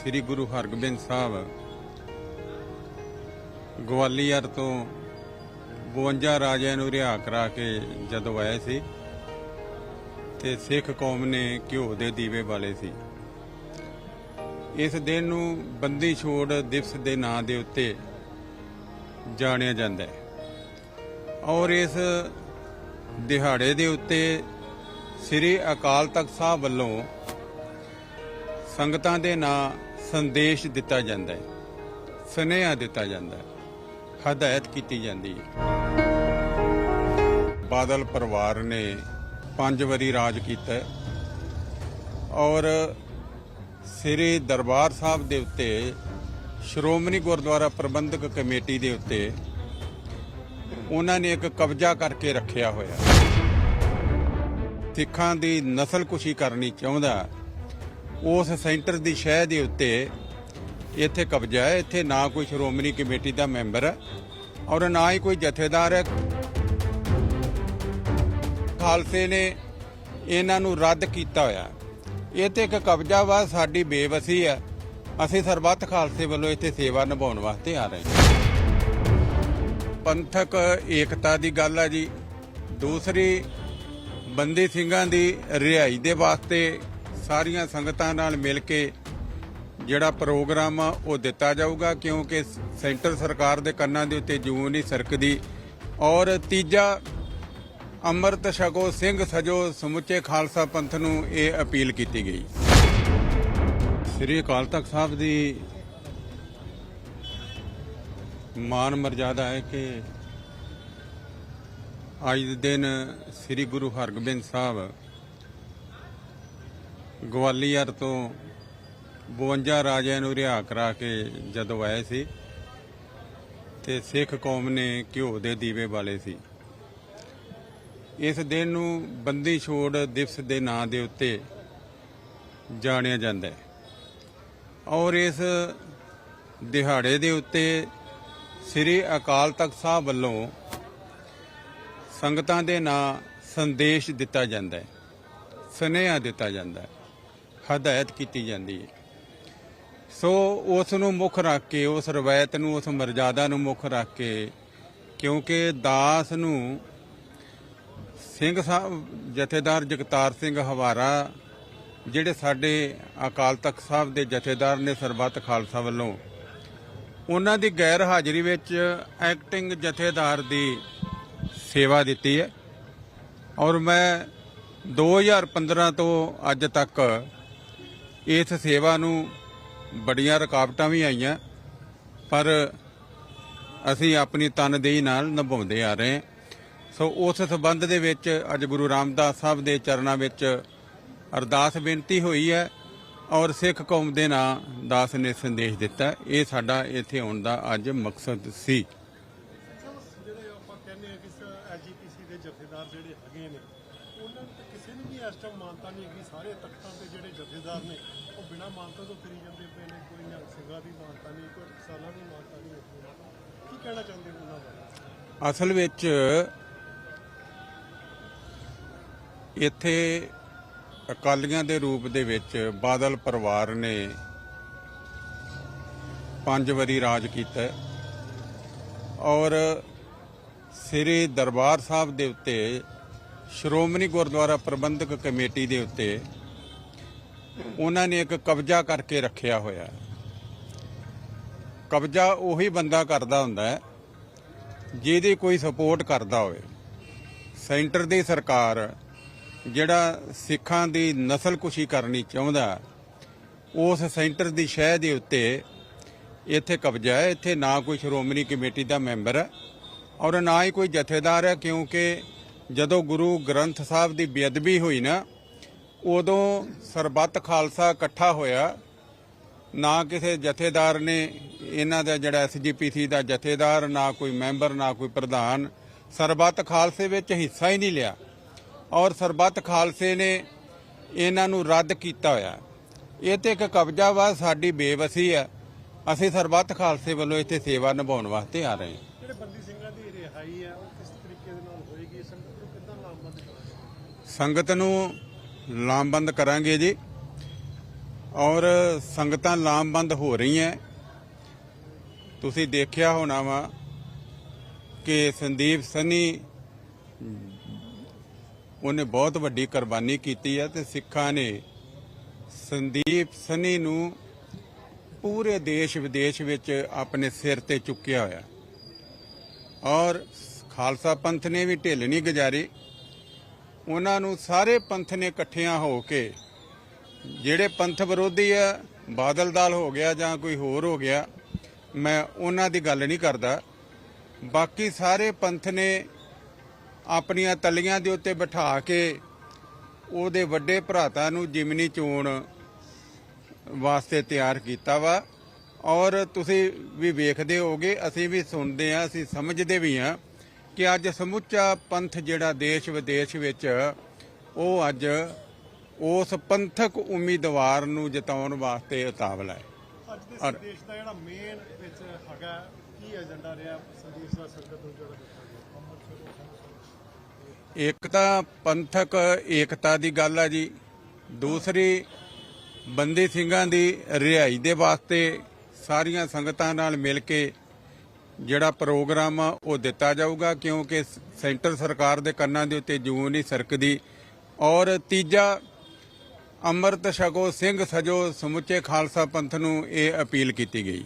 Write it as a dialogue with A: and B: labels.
A: ਸ੍ਰੀ ਗੁਰੂ ਹਰਗੋਬਿੰਦ ਸਾਹਿਬ ਗਵਾਲੀਅਰ ਤੋਂ 52 ਰਾਜਿਆਂ ਨੂੰ ਰਿਹਾ ਕਰਾ ਕੇ ਜਦੋਂ ਆਏ ਸੀ ਤੇ ਸਿੱਖ ਕੌਮ ਨੇ ਘਿਓ ਦੇ ਦੀਵੇ ਬਾਲੇ ਸੀ। ਇਸ ਦਿਨ ਨੂੰ ਬੰਦੀ ਛੋੜ ਦਿਵਸ ਦੇ ਨਾਂ ਦੇ ਉੱਤੇ ਜਾਣਿਆ ਜਾਂਦਾ ਹੈ ਔਰ ਇਸ ਦਿਹਾੜੇ ਦੇ ਉੱਤੇ ਸ੍ਰੀ ਅਕਾਲ ਤਖਤ ਸਾਹਿਬ ਵੱਲੋਂ ਸੰਗਤਾਂ ਦੇ ਨਾਂ ਸੰਦੇਸ਼ ਦਿੱਤਾ ਜਾਂਦਾ ਹੈ, ਸੁਨੇਹਾ ਦਿੱਤਾ ਜਾਂਦਾ ਹੈ, ਹਦਾਇਤ ਕੀਤੀ ਜਾਂਦੀ ਹੈ। ਬਾਦਲ ਪਰਿਵਾਰ ਨੇ ਪੰਜ ਵਾਰੀ ਰਾਜ ਕੀਤਾ ਔਰ ਸ੍ਰੀ ਦਰਬਾਰ ਸਾਹਿਬ ਦੇ ਉੱਤੇ ਸ਼੍ਰੋਮਣੀ ਗੁਰਦੁਆਰਾ ਪ੍ਰਬੰਧਕ ਕਮੇਟੀ ਦੇ ਉੱਤੇ ਉਹਨਾਂ ਨੇ ਇੱਕ ਕਬਜ਼ਾ ਕਰਕੇ ਰੱਖਿਆ ਹੋਇਆ। ਸਿੱਖਾਂ ਦੀ ਨਸਲਕੁਸ਼ੀ ਕਰਨੀ ਚਾਹੁੰਦਾ ਉਸ ਸੈਂਟਰ ਦੀ ਸ਼ਹਿ ਦੇ ਉੱਤੇ ਇੱਥੇ ਕਬਜ਼ਾ ਹੈ। ਇੱਥੇ ਨਾ ਕੋਈ ਸ਼੍ਰੋਮਣੀ ਕਮੇਟੀ ਦਾ ਮੈਂਬਰ ਹੈ ਔਰ ਨਾ ਹੀ ਕੋਈ ਜਥੇਦਾਰ ਹੈ। ਖਾਲਸੇ ਨੇ ਇਹਨਾਂ ਨੂੰ ਰੱਦ ਕੀਤਾ ਹੋਇਆ ਇਹ ਤੇ ਇੱਕ ਕਬਜ਼ਾ ਵਾ, ਸਾਡੀ ਬੇਵਸੀ ਹੈ। ਅਸੀਂ ਸਰਬੱਤ ਖਾਲਸੇ ਵੱਲੋਂ ਇੱਥੇ ਸੇਵਾ ਨਿਭਾਉਣ ਵਾਸਤੇ ਆ ਰਹੇ ਹਾਂ। ਪੰਥਕ ਏਕਤਾ ਦੀ ਗੱਲ ਹੈ ਜੀ। ਦੂਸਰੀ ਬੰਦੀ ਸਿੰਘਾਂ ਦੀ ਰਿਹਾਈ ਦੇ ਵਾਸਤੇ ਸਾਰੀਆਂ ਸੰਗਤਾਂ ਨਾਲ ਮਿਲ ਕੇ ਜਿਹੜਾ ਪ੍ਰੋਗਰਾਮ ਆ, ਉਹ ਦਿੱਤਾ ਜਾਊਗਾ, ਕਿਉਂਕਿ ਸੈਂਟਰ ਸਰਕਾਰ ਦੇ ਕੰਨਾਂ ਦੇ ਉੱਤੇ ਜੂੰ ਨਹੀਂ ਸਰਕਦੀ। ਔਰ ਤੀਜਾ, ਅੰਮ੍ਰਿਤ ਛਕੋ ਸਿੰਘ ਸਜੋ ਸਮੁੱਚੇ ਖਾਲਸਾ ਪੰਥ ਨੂੰ ਇਹ ਅਪੀਲ ਕੀਤੀ ਗਈ। ਸ੍ਰੀ ਅਕਾਲ ਤਖਤ ਸਾਹਿਬ ਦੀ ਮਾਨ ਮਰਜ਼ਾਦਾ ਹੈ ਕਿ ਅੱਜ ਦੇ ਦਿਨ ਸ੍ਰੀ ਗੁਰੂ ਹਰਗੋਬਿੰਦ ਸਾਹਿਬ ਗਵਾਲੀਅਰ ਤੋਂ 52 ਰਾਜਿਆਂ ਨੂੰ ਰਿਹਾ ਕਰਾ ਕੇ ਜਦੋਂ ਆਏ ਸੀ ਤੇ ਸਿੱਖ ਕੌਮ ਨੇ ਘਿਓ ਦੇ ਦੀਵੇ ਬਾਲੇ ਸੀ। ਇਸ ਦਿਨ ਨੂੰ ਬੰਦੀ ਛੋੜ ਦਿਵਸ ਦੇ ਨਾਂ ਦੇ ਉੱਤੇ ਜਾਣਿਆ ਜਾਂਦਾ ਹੈ ਔਰ ਇਸ ਦਿਹਾੜੇ ਦੇ ਉੱਤੇ ਸ੍ਰੀ ਅਕਾਲ ਤਖਤ ਸਾਹਿਬ ਵੱਲੋਂ ਸੰਗਤਾਂ ਦੇ ਨਾਂ ਸੰਦੇਸ਼ ਦਿੱਤਾ ਜਾਂਦਾ ਹੈ, ਸੁਨੇਹਾ ਦਿੱਤਾ ਜਾਂਦਾ ਹੈ। ਹਦਾਇਤ ਕੀਤੀ ਜਾਂਦੀ ਹੈ। ਸੋ ਉਸ ਨੂੰ ਮੁੱਖ ਰੱਖ ਕੇ, ਉਸ ਰਵਾਇਤ ਨੂੰ, ਉਸ ਮਰਜ਼ਾਦਾ ਨੂੰ ਮੁੱਖ ਰੱਖ ਕੇ, ਕਿਉਂਕਿ ਦਾਸ ਨੂੰ ਸਿੰਘ ਸਾਹਿਬ, ਜਥੇਦਾਰ ਜਗਤਾਰ ਸਿੰਘ ਹਵਾਰਾ, ਜਿਹੜੇ ਸਾਡੇ ਅਕਾਲ ਤਖਤ ਸਾਹਿਬ ਦੇ ਜਥੇਦਾਰ ਨੇ ਸਰਬੱਤ ਖਾਲਸਾ ਵੱਲੋਂ, ਉਹਨਾਂ ਦੀ ਗੈਰ ਹਾਜ਼ਰੀ ਵਿੱਚ ਐਕਟਿੰਗ ਜਥੇਦਾਰ ਦੀ ਸੇਵਾ ਦਿੱਤੀ ਹੈ। ਔਰ ਮੈਂ 2015 ਤੋਂ ਅੱਜ ਤੱਕ ਇਸ ਸੇਵਾ ਨੂੰ ਬੜੀਆਂ ਰੁਕਾਵਟਾਂ ਵੀ ਆਈਆਂ, ਪਰ ਅਸੀਂ ਆਪਣੀ ਤਨਦੇਹੀ ਨਾਲ ਨਿਭਾਉਂਦੇ ਆ ਰਹੇ ਹਾਂ। ਸੋ ਉਸ ਸਬੰਧ ਦੇ ਵਿੱਚ ਅੱਜ ਗੁਰੂ ਰਾਮਦਾਸ ਸਾਹਿਬ ਦੇ ਚਰਨਾਂ ਵਿੱਚ ਅਰਦਾਸ ਬੇਨਤੀ ਹੋਈ ਹੈ ਔਰ ਸਿੱਖ ਕੌਮ ਦੇ ਨਾਂ ਦਾਸ ਨੇ ਸੰਦੇਸ਼ ਦਿੱਤਾ। ਇਹ ਸਾਡਾ ਇੱਥੇ ਆਉਣ ਦਾ ਅੱਜ ਮਕਸਦ ਸੀ।
B: ਜਿਹੜੇ ਆਪਾਂ ਕਹਿੰਦੇ ਆ ਕਿ ਐਜੀਪੀਸੀ ਦੇ ਜਥੇਦਾਰ ਜਿਹੜੇ ਹੈਗੇ ਨੇ ਉਹਨਾਂ ਨੂੰ ਕਿਸੇ ਨੂੰ ਵੀ ਇਸ ਟਾਈਮ ਮਾਨਤਾ ਨਹੀਂ ਹੈਗੀ, ਸਾਰੇ ਤਖਤਾਂ ਤੇ ਜਿਹੜੇ ਜਥੇਦਾਰ ਨੇ, ਉਹ ਬਿਨਾਂ ਮਾਨਤਾ ਤੋਂ ਫਿਰੀ ਜਾਂਦੇ ਪਏ ਨੇ, ਕੋਈ ਨਿਹੰਗ ਸਿੰਘਾਂ ਦੀ ਮਾਨਤਾ ਨਹੀਂ, ਕੋਈ ਕਿਸਾਨਾਂ ਦੀ ਮਾਨਤਾ ਨਹੀਂ ਕੀ ਕਹਿਣਾ ਚਾਹੁੰਦੇ ਉਹਨਾਂ ਬਾਰੇ?
A: ਅਸਲ ਵਿੱਚ ਇੱਥੇ ਅਕਾਲੀਆਂ ਦੇ ਰੂਪ ਦੇ ਵਿੱਚ ਬਾਦਲ ਪਰਿਵਾਰ ਨੇ ਪੰਜ ਵਾਰੀ ਰਾਜ ਕੀਤਾ ਔਰ ਸ੍ਰੀ ਦਰਬਾਰ ਸਾਹਿਬ ਦੇ ਉੱਤੇ ਸ਼੍ਰੋਮਣੀ ਗੁਰਦੁਆਰਾ ਪ੍ਰਬੰਧਕ ਕਮੇਟੀ ਦੇ ਉੱਤੇ ਉਹਨਾਂ ਨੇ ਇੱਕ ਕਬਜ਼ਾ ਕਰਕੇ ਰੱਖਿਆ ਹੋਇਆ ਕਬਜ਼ਾ ਉਹੀ ਬੰਦਾ ਕਰਦਾ ਹੁੰਦਾ ਹੈ ਜਿਹਦੀ ਕੋਈ ਸਪੋਰਟ ਕਰਦਾ ਹੋਵੇ। ਸੈਂਟਰ ਦੀ ਸਰਕਾਰ ਜਿਹੜਾ ਸਿੱਖਾਂ ਦੀ ਨਸਲਕੁਸ਼ੀ ਕਰਨੀ ਚਾਹੁੰਦਾ ਉਸ ਸੈਂਟਰ ਦੀ ਸ਼ਹਿ ਦੇ ਉੱਤੇ ਇੱਥੇ ਕਬਜ਼ਾ ਹੈ। ਇੱਥੇ ਨਾ ਕੋਈ ਸ਼੍ਰੋਮਣੀ ਕਮੇਟੀ ਦਾ ਮੈਂਬਰ ਹੈ ਔਰ ਨਾ ਹੀ ਕੋਈ ਜਥੇਦਾਰ ਹੈ ਕਿਉਂਕਿ ਜਦੋਂ ਗੁਰੂ ਗ੍ਰੰਥ ਸਾਹਿਬ ਦੀ ਬੇਅਦਬੀ ਹੋਈ ਨਾ, ਉਦੋਂ ਸਰਬੱਤ ਖਾਲਸਾ ਇਕੱਠਾ ਹੋਇਆ। ਨਾ ਕਿਸੇ ਜਥੇਦਾਰ ਨੇ ਇਹਨਾਂ ਦਾ ਜਿਹੜਾ ਐਸਜੀਪੀਸੀ ਦਾ ਜਥੇਦਾਰ, ਨਾ ਕੋਈ ਮੈਂਬਰ, ਨਾ ਕੋਈ ਪ੍ਰਧਾਨ। ਸਰਬੱਤ ਖਾਲਸੇ ਵਿੱਚ ਹਿੱਸਾ ਹੀ ਨਹੀਂ ਲਿਆ। ਔਰ ਸਰਬੱਤ ਖਾਲਸੇ ਨੇ ਇਹਨਾਂ ਨੂੰ ਰੱਦ ਕੀਤਾ ਹੋਇਆ। ਇਹ ਤੇ ਇੱਕ ਕਬਜ਼ਾ ਵਾ, ਸਾਡੀ ਬੇਵਸੀ ਆ। ਅਸੀਂ ਸਰਬੱਤ ਖਾਲਸੇ ਵੱਲੋਂ ਇੱਥੇ ਸੇਵਾ ਨਿਭਾਉਣ ਵਾਸਤੇ ਆ ਰਹੇ ਹਾਂ।
B: ਜਿਹੜੇ ਬੰਦੀ ਸਿੰਘਾਂ ਦੀ ਰਿਹਾਈ ਹੈ ਉਹ ਕਿਸ ਤਰੀਕੇ ਦੇ ਨਾਲ ਹੋਏਗੀ ਸੰਗਤ ਨੂੰ ਕਿੱਦਾਂ ਲਾਮਬੰਦ ਕਰਾਂਗੇ
A: ਸੰਗਤ ਨੂੰ ਲਾਮਬੰਦ ਕਰਾਂਗੇ ਜੀ। ਔਰ ਸੰਗਤਾਂ ਲਾਮਬੰਦ ਹੋ ਰਹੀਆਂ। ਤੁਸੀਂ ਦੇਖਿਆ ਹੋਣਾ ਵਾ ਕਿ ਸੰਦੀਪ ਸਨੀ ਉਹਨੇ ਬਹੁਤ ਵੱਡੀ ਕੁਰਬਾਨੀ ਕੀਤੀ ਹੈ ਤੇ ਸਿੱਖਾਂ ਨੇ ਸੰਦੀਪ ਸਨੀ ਨੂੰ ਪੂਰੇ ਦੇਸ਼ ਵਿਦੇਸ਼ ਵਿੱਚ ਆਪਣੇ ਸਿਰ ਤੇ ਚੁੱਕਿਆ ਹੋਇਆ। ਔਰ ਖਾਲਸਾ ਪੰਥ ਨੇ ਵੀ ਢਿੱਲ ਨਹੀਂ ਗੁਜ਼ਾਰੀ। ਉਹਨਾਂ ਨੂੰ ਸਾਰੇ ਪੰਥ ਨੇ ਇਕੱਠਿਆਂ ਹੋ ਕੇ, ਜਿਹੜੇ ਪੰਥ ਵਿਰੋਧੀ ਆ, ਬਾਦਲ ਦਲ ਹੋ ਗਿਆ ਜਾਂ ਕੋਈ ਹੋਰ ਹੋ ਗਿਆ, ਮੈਂ ਉਹਨਾਂ ਦੀ ਗੱਲ ਨਹੀਂ ਕਰਦਾ। ਬਾਕੀ ਸਾਰੇ ਪੰਥ ਨੇ ਆਪਣੀਆਂ ਤਲੀਆਂ ਦੇ ਉੱਤੇ ਬਿਠਾ ਕੇ ਉਹਦੇ ਵੱਡੇ ਭਰਾਤਾ ਨੂੰ ਜਿਮਨੀ ਚੋਣ ਵਾਸਤੇ ਤਿਆਰ ਕੀਤਾ ਵਾ। ਔਰ ਤੁਸੀਂ ਵੀ ਵੇਖਦੇ ਹੋਗੇ, ਅਸੀਂ ਵੀ ਸੁਣਦੇ ਆ ਅਸੀਂ ਸਮਝਦੇ ਵੀ ਆ ਕਿ ਅੱਜ ਸਮੁੱਚਾ ਪੰਥ ਜਿਹੜਾ ਦੇਸ਼ ਵਿਦੇਸ਼ ਵਿੱਚ ਉਹ ਅੱਜ ਉਸ ਪੰਥਕ ਉਮੀਦਵਾਰ ਨੂੰ ਜਿਤਾਉਣ ਵਾਸਤੇ ਉਤਾਵਲਾ ਹੈ।
B: ਅੱਜ ਦੇ ਸੰਦੇਸ਼ ਦਾ ਜਿਹੜਾ ਮੇਨ ਵਿੱਚ ਹੈਗਾ ਕੀ ਏਜੰਡਾ ਰਿਹਾ ਸੰਦੇਸ਼ ਦਾ ਸੰਗਤ ਨੂੰ ਜਿਹੜਾ
A: ਇੱਕ ਤਾਂ ਪੰਥਕ ਏਕਤਾ ਦੀ ਗੱਲ ਹੈ ਜੀ। ਦੂਸਰੀ ਬੰਦੀ ਸਿੰਘਾਂ ਦੀ ਰਿਹਾਈ ਦੇ ਵਾਸਤੇ ਸਾਰੀਆਂ ਸੰਗਤਾਂ ਨਾਲ ਮਿਲ ਕੇ ਜਿਹੜਾ ਪ੍ਰੋਗਰਾਮ ਆ, ਉਹ ਦਿੱਤਾ ਜਾਊਗਾ ਕਿਉਂਕਿ ਸੈਂਟਰ ਸਰਕਾਰ ਦੇ ਕੰਨਾਂ ਦੇ ਉੱਤੇ ਜੂੰ ਨਹੀਂ ਸਰਕਦੀ। ਔਰ ਤੀਜਾ, ਅੰਮ੍ਰਿਤ ਛਕੋ ਸਿੰਘ ਸਜੋ ਸਮੁੱਚੇ ਖਾਲਸਾ ਪੰਥ ਨੂੰ ਇਹ ਅਪੀਲ ਕੀਤੀ ਗਈ।